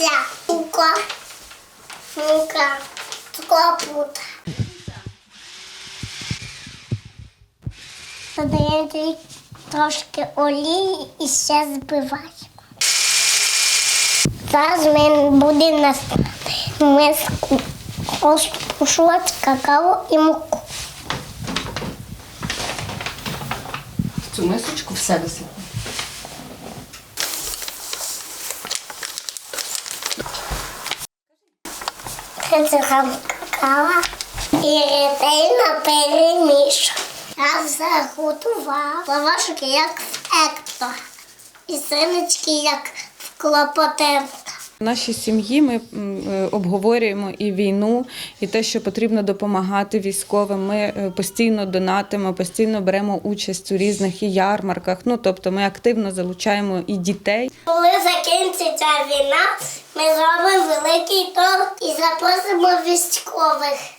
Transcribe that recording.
яйця, цукор, мука, капута. Додаємо трі- трошки олії і ще збиваємо. Зараз ми будемо на миску розпушувати какао і муку. В цю мисочку все висипати. Какао і ретельно перемішую. Я заготував лавашики як в екто і синочки як в Клопотенка. В нашій сім'ї ми е, обговорюємо і війну, і те, що потрібно допомагати військовим. Ми е, постійно донатимо, постійно беремо участь у різних і ярмарках. Ну тобто, ми активно залучаємо і дітей. Коли закінчиться війна, ми зробимо великий торт і запросимо військових.